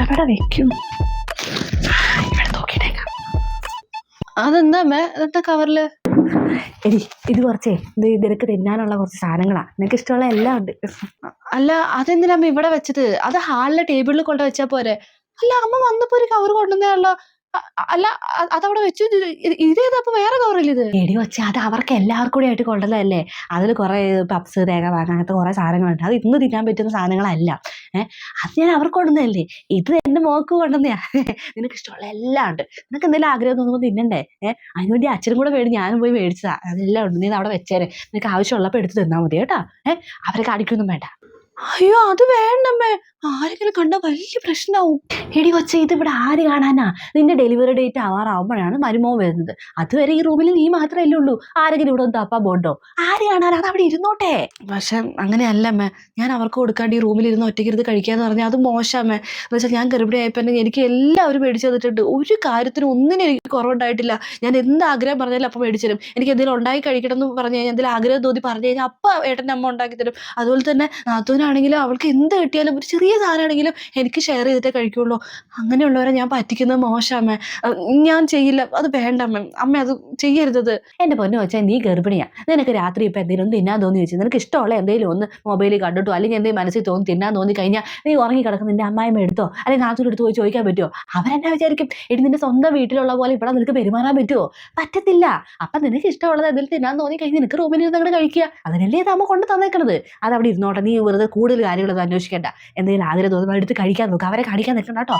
എവിടെ വെക്കും. ഇവിടെ അതെന്താ മേ അതെന്താ കവറിൽ? എടി ഇത് കുറച്ചേ ഇത് നിനക്ക് തിന്നാനുള്ള കുറച്ച് സാധനങ്ങളാ. നിനക്ക് ഇഷ്ടമുള്ള എല്ലാം ഉണ്ട്. അല്ല അതെന്തിനാ അമ്മ ഇവിടെ വെച്ചത്? അത് ഹാളിലെ ടേബിളിൽ കൊണ്ട് വെച്ചാ പോരെ. അല്ല അമ്മ വന്നപ്പോ ഒരു കവർ കൊണ്ടുവന്നേയുള്ളോ അല്ല അതവിടെ വെച്ചു. ഇത് ഇത് ഇതേതാ അപ്പൊ വേറെ കവറില്ല ഇത്? എടി വെച്ച അത് അവർക്ക് എല്ലാവർക്കും കൂടി ആയിട്ട് കൊണ്ടുവന്നതല്ലേ? അതിൽ കുറെ പപ്സ് തേങ്ങ വാങ്ങാൻ അങ്ങനത്തെ കുറേ സാധനങ്ങളുണ്ട്. അത് ഇന്ന് തിന്നാൻ പറ്റുന്ന സാധനങ്ങളല്ല. അത് ഞാൻ അവർക്ക് കൊണ്ടുവന്നതല്ലേ. ഇത് എന്റെ മോക്ക് കൊണ്ടുവന്നയാ. നിനക്ക് ഇഷ്ടമുള്ള എല്ലാം ഉണ്ട്. നിനക്ക് എന്തെങ്കിലും ആഗ്രഹം തോന്നുമ്പോൾ തിന്നണ്ടേ? ഏഹ് അതിനുവേണ്ടി അച്ഛനും കൂടെ വേണ്ടി ഞാനും പോയി മേടിച്ചതാ. അതെല്ലാം ഉണ്ട്. നീ അവിടെ വെച്ചേരെ. നിനക്ക് ആവശ്യമുള്ളപ്പോൾ എടുത്ത് തിന്നാൽ മതി കേട്ടോ. ഏഹ് അവരെ കാണിക്കൊന്നും വേണ്ട. അയ്യോ അത് വേണ്ടമ്മേ കണ്ടാ വലിയ പ്രശ്നമാവും. എടി കൊച്ചെ ഇതിവിടെ ആര് കാണാനാ? നിന്റെ ഡെലിവറി ഡേറ്റ് ആവാറാവുമ്പോഴാണ് മരുമോൻ വരുന്നത്. അതുവരെ ഈ റൂമിൽ നീ മാത്രമല്ലേ ഉള്ളൂ. ആരെങ്കിലും ഇവിടെ ഒന്ന് തപ്പാ പോണ്ടോ ആര് കാണാനാ? അത് അവിടെ ഇരുന്നോട്ടെ. പക്ഷെ അങ്ങനെയല്ല അമ്മ. ഞാൻ അവർക്ക് കൊടുക്കാണ്ട് ഈ റൂമിൽ ഇരുന്ന് ഒറ്റയ്ക്കിരുന്ന് കഴിക്കാന്ന് പറഞ്ഞാൽ അത് മോശമേ എന്ന് വെച്ചാൽ ഞാൻ ഗർഭിണി ആയപ്പോൾ എനിക്ക് എല്ലാവരും മേടിച്ചു തന്നിട്ടുണ്ട്. ഒരു കാര്യത്തിനും ഒന്നിനും എനിക്ക് കുറവുണ്ടായിട്ടില്ല. ഞാൻ എന്ത് ആഗ്രഹം പറഞ്ഞാലും അപ്പം മേടിച്ചു തരും. എനിക്ക് എന്തെങ്കിലും ഉണ്ടായി കഴിക്കണം എന്ന് പറഞ്ഞു കഴിഞ്ഞാൽ എന്തെങ്കിലും ആഗ്രഹം തോന്നി പറഞ്ഞു കഴിഞ്ഞാൽ അപ്പം ഏട്ടന്റെ അമ്മ ഉണ്ടാക്കി തരും. അതുപോലെ തന്നെ നാത്തൂനാണെങ്കിലും അവൾക്ക് എന്ത് കിട്ടിയാലും ഒരു ചെറിയ സാധനമാണെങ്കിലും എനിക്ക് ഷെയർ ചെയ്തിട്ടേ കഴിക്കുള്ളൂ. അങ്ങനെയുള്ളവരെ ഞാൻ പറ്റിക്കുന്നത് മോശമേ. ഞാൻ ചെയ്യില്ല. അത് വേണ്ട അമ്മ അമ്മ അത് ചെയ്യരുത്. എന്റെ പൊന്നു വെച്ചാൽ നീ ഗർഭിണിയാ. നിനക്ക് രാത്രി ഇപ്പം എന്തെങ്കിലും ഒന്ന് തിന്നാൻ തോന്നി വെച്ചാൽ നിനക്ക് ഇഷ്ടമുള്ള എന്തെങ്കിലും ഒന്ന് മൊബൈലിൽ കണ്ടിട്ടോ? അല്ലെങ്കിൽ എന്തെങ്കിലും മനസ്സിൽ തോന്നി തിന്നാൻ തോന്നി കഴിഞ്ഞാൽ നീ ഉറങ്ങി കിടക്കുന്ന നിന്റെ അമ്മായിമ്മ എടുത്തോ? അല്ലെങ്കിൽ നാത്തൂർ എടുത്ത് പോയി ചോദിക്കാൻ പറ്റുമോ അവരെന്നാ വിചാരിക്കും? എടി നിന്റെ സ്വന്തം വീട്ടിലുള്ള പോലെ ഇവിടെ നിനക്ക് പെരുമാറാൻ പറ്റുമോ പറ്റത്തില്ല. അപ്പം നിനക്ക് ഇഷ്ടമുള്ളത് എന്തെങ്കിലും തിന്നാൻ തോന്നി കഴിഞ്ഞ് നിനക്ക് റൂമിൽ ഇരുന്ന് അങ്ങോട്ട് കഴിക്കുക. അതിനല്ലേ അമ്മ കൊണ്ട് തന്നേക്കണത്? അത് അവിടെ ഇരുന്നോട്ടെ. നീ വെറുതെ കൂടുതൽ കാര്യങ്ങളൊന്നും അന്വേഷിക്കേണ്ട. എന്തെങ്കിലും ആഗ്രഹം തോന്നുമ്പോൾ എടുത്ത് കഴിക്കാൻ നോക്കുക അവരെ കാണിക്കാൻ നിൽക്കണ്ട കേട്ടോ.